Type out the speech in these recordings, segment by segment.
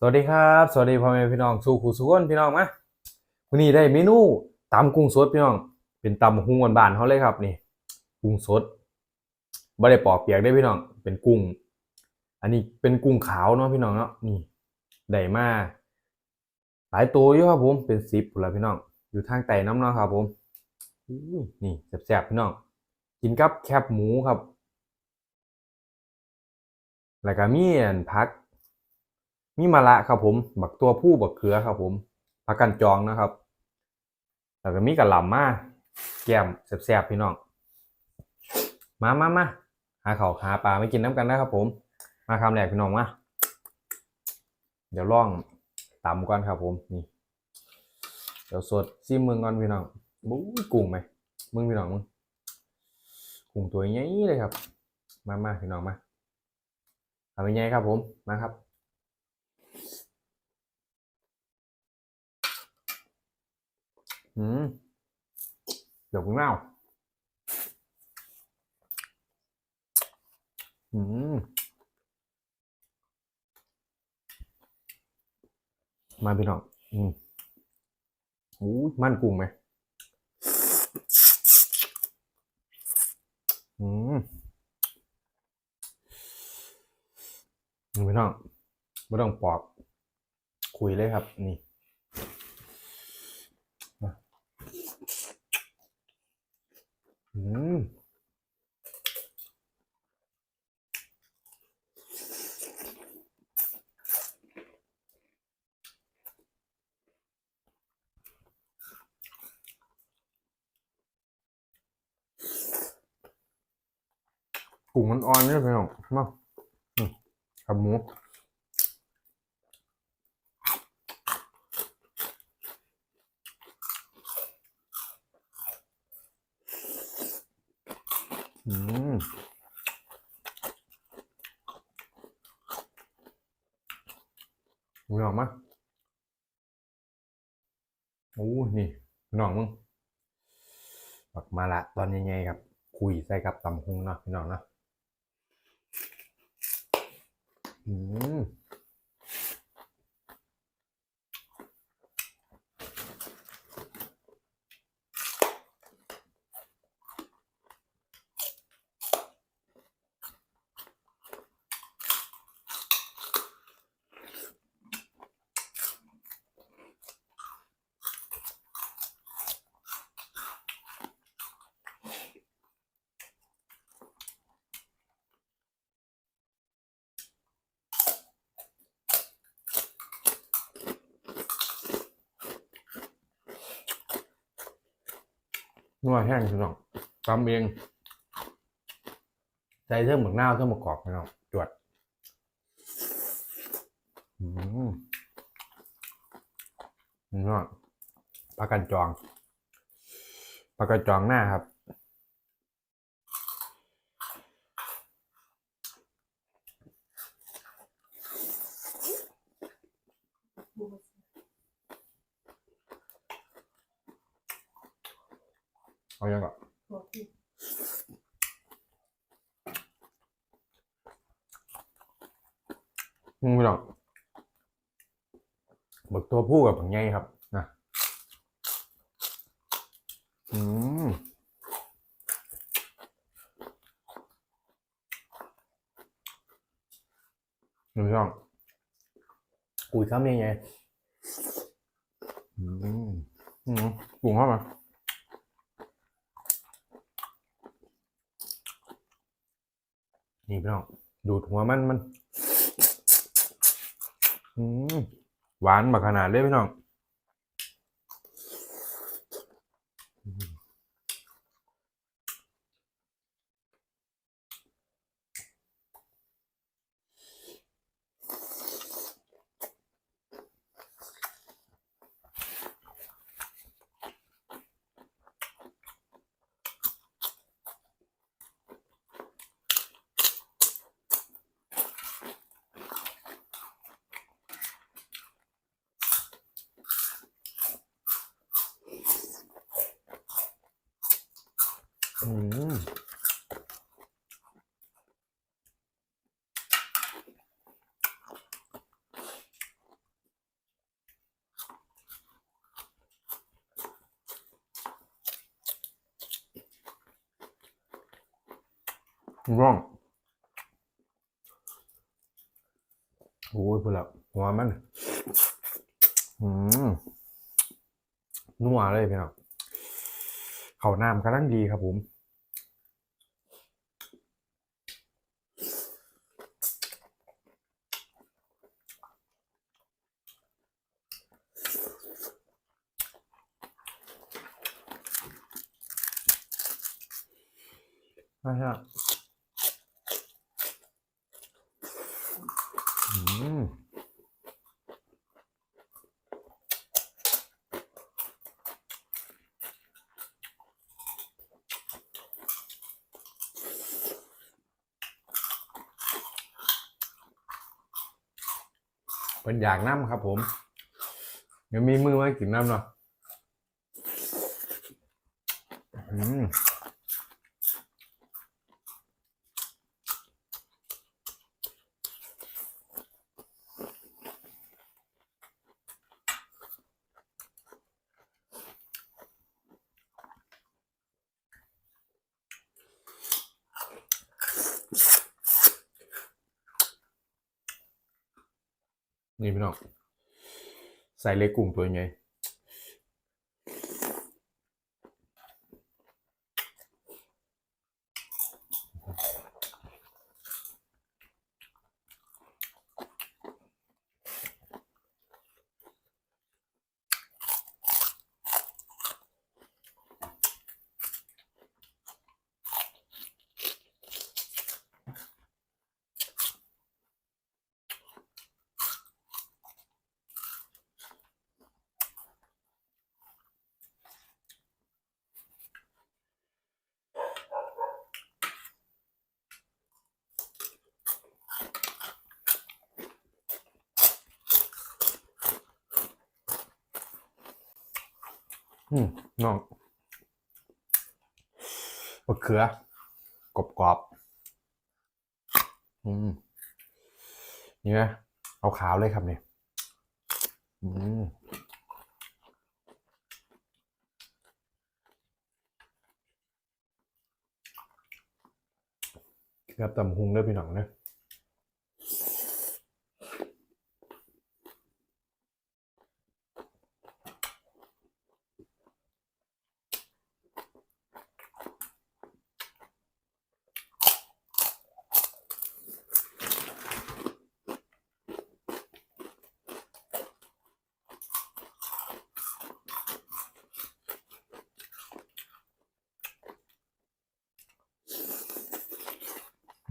สวัสดีครับ สวัสดีพ่อแม่พี่น้องสู่ขู่สุวนพี่น้องมาวันนี้ได้เมนูตำกุ้งสดพี่น้อง เป็นตำหุ้งบ้านๆเขาเลยครับนี่ กุ้งสดบ่ได้ปอกเปียกได้พี่น้อง เป็นกุ้ง อันนี้เป็นกุ้งขาวเนาะพี่น้องเนาะนี่ได้มาหลายตัวอยู่ครับผมเป็นสิบพุ่นละพี่น้อง อยู่ทางใต้น้ำเนาะครับผมนี่แซ่บๆพี่น้องกินกับแคบหมูครับ แล้วก็มีอันพัก มีมะระครับผม บักตัวผู้บักเขือครับผมผักกันจองนะครับ แล้วก็มีกะหล่ำมาแก้มแซ่บๆพี่น้อง มามามาหาเขาหาปลาไม่กินน้ำกันนะครับผม มาคำแรกพี่น้องมาเดี๋ยวล่องตำก่อนครับผมนี่เดี๋ยวสดซิมมึงก่อนพี่น้องบู๊ยกุ้งไหมมึงพี่น้องมึงกุ้งตัวใหญ่เลยครับ มามาพี่น้องมาทำเป็นไงครับผมมาครับ อืมเดี๋ยวกุ้งเน่าอืมมาพี่น้องอืมอู้ยมันกุ้งไหมอืมพี่น้องไม่ต้องปอก คุยเลยครับ นี่ อืมกุ้งมันอ่อนเนี่ยพี่น้องมากับหมู อืมหมูหยองมาโอ้นี่พี่น้องมึงบักมาละตอนยังไงครับ คุยใส่กับตำฮุงเนาะพี่น้องเนาะอืม นัวแห้งพี่น้องตำเองใส่เครื่องหมึกหน้าเครื่องหมึกกรอบพี่น้องจวดอืมนี่ก็ปลากันจองปลากันจองหน้าครับ เอายังก่อนมึงไม่หรอกบักตัวผู้กับบักไงครับนะอืมหนูช่องกุยคำยังไงอืมอืมปรุงเข้ามา นี่พี่น้อง ดูดหัวมันมันหวานบักขนาดเลยพี่น้องอืมอืม ร่องโอ้ยพูดแล้วหัวมันอืมนัวเลยพี่น้องเขาน้ำกำลังดีครับผมใช่ใช่อืม เป็นอยากน้ำครับผมยังมีมือไว้กินน้ำเนาะอืม นี่พี่น้องใส่เลขกลุ่มตัวใหญ่ อืมน้องมะเขือกรอบกรอบๆอืมนี่นะเอาขาวเลยครับเนี่ยอืมครับตำหุงเด้อพี่น้องเนอะ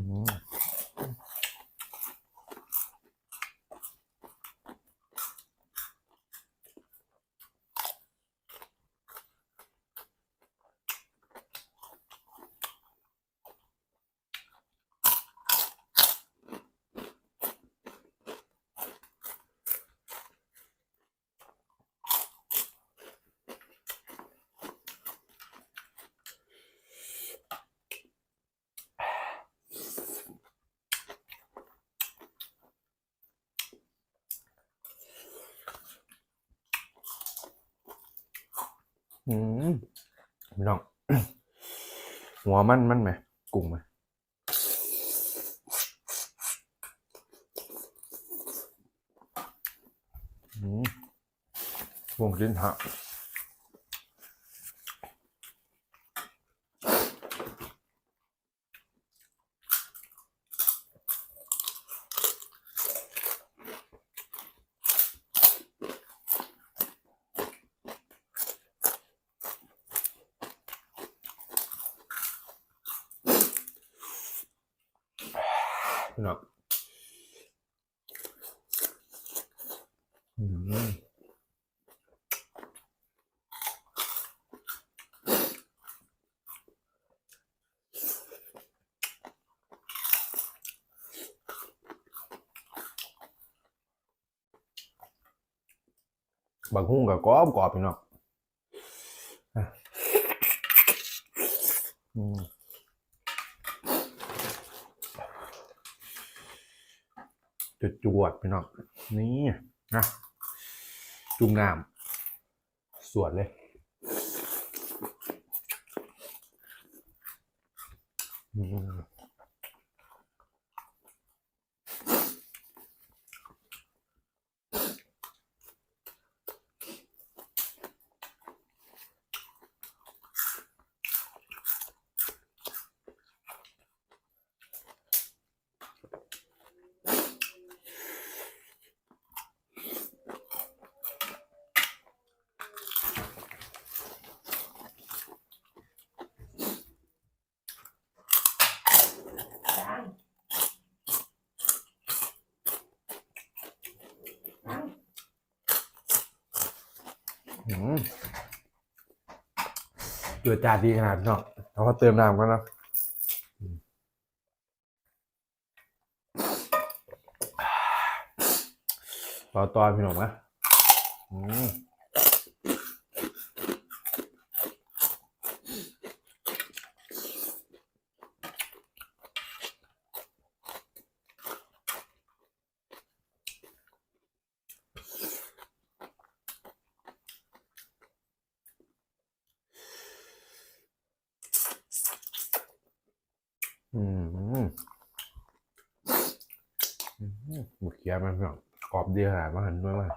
อืมอืม พี่น้อง หัวมันมันไหมกุ้งไหมอืมวงลิ้นฮะ พี่น้องอืมบางหุ้งกับกรอบกรอบพี่น้องอะอืม จุดจ วดพี่น้องนี่นะจุ่มน้ำสวดเลย เดือดจาดดีขนาดนี้เนาะเราก็เติมน้ำกันนะอืมรอตอนพี่หนุ่มนะอืม อืมหมดเกียร์มันพี่หนุ่มกรอบดีขนาดว่าหันด้วยว่า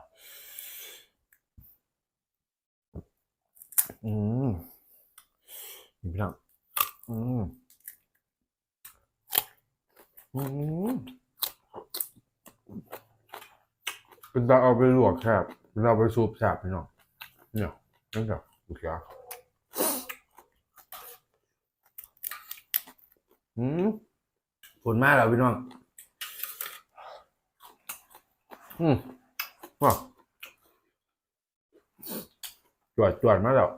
อืมนี่พี่นุ่มอืมอืมเป็นตาเอาไปลวกแคบเป็นตาเอาไปซุปแซ่บพี่น้องเนี่ยนั่นกับหมดเกียร์ อืมผลมากแล้วพี่น้องอืมว้าวจวดจวดมากแล้ว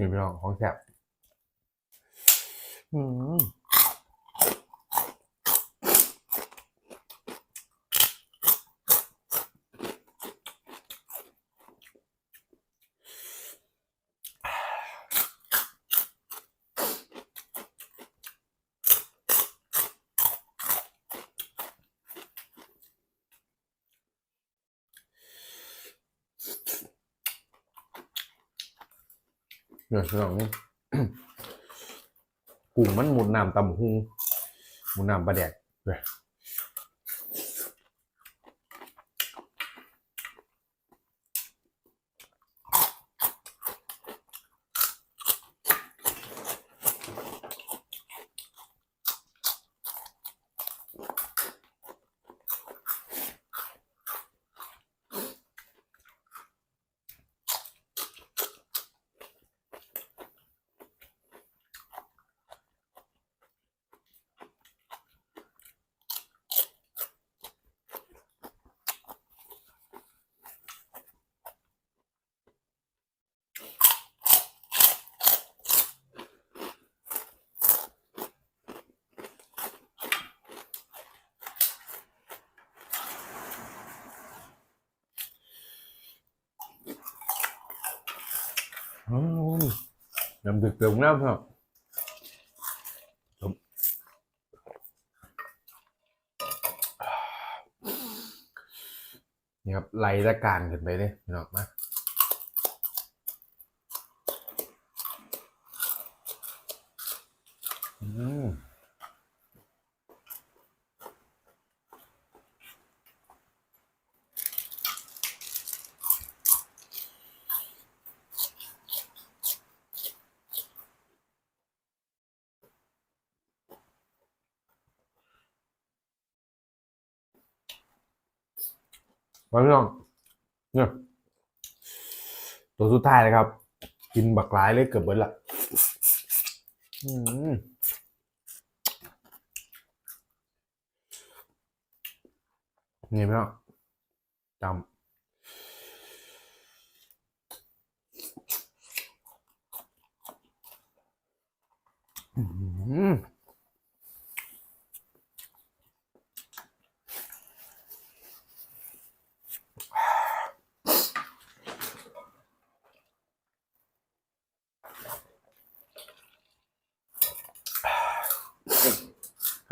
นี่พี่น้องของแซ่บอืม เนี่ยพี่น้องนี่กุ้งมันหมุนน้ำตำหุงหมุนน้ำปลาแดกเลย น้ำดึกเติมน้ำครับนี่ครับไหลตะการขึ้นไปเลยพี่น้องมา มาพี่น้องเนี่ยตัวสุดท้ายเลยครับ กินบักร้ายเลยเกือบเบิดละอืมนี่พี่น้องจำอืม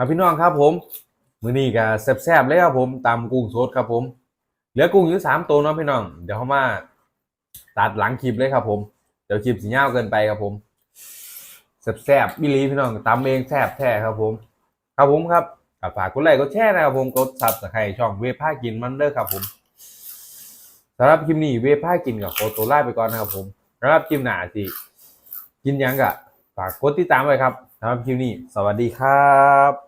ครับพี่น้องครับผมมื้อนี้ก็แซ่บๆเลยครับผมตำกุ้งสดครับผมเหลือกุ้งอยู่สามตัวเนาะพี่น้อง เดี๋ยวเขามาตัดหลังคลิปเลยครับผม เดี๋ยวคลิปสีเงาเกินไปครับผมแซ่บๆบิลีพี่น้องตำเองแซ่บแท้ครับผม ครับผมครับฝากกดไลค์กดแชร์นะครับผมกดซับสไครต์ช่องเวผ้ากินมันเด้อครับผมสำหรับคลิปนี้เวผ้ากินกับโคโตวล่ไปก่อนนะครับผมสำหรับคลิปหน้าสิกินยังกะฝากกดติดตามไว้ครับสำหรับคลิปนี้ สวัสดีครับ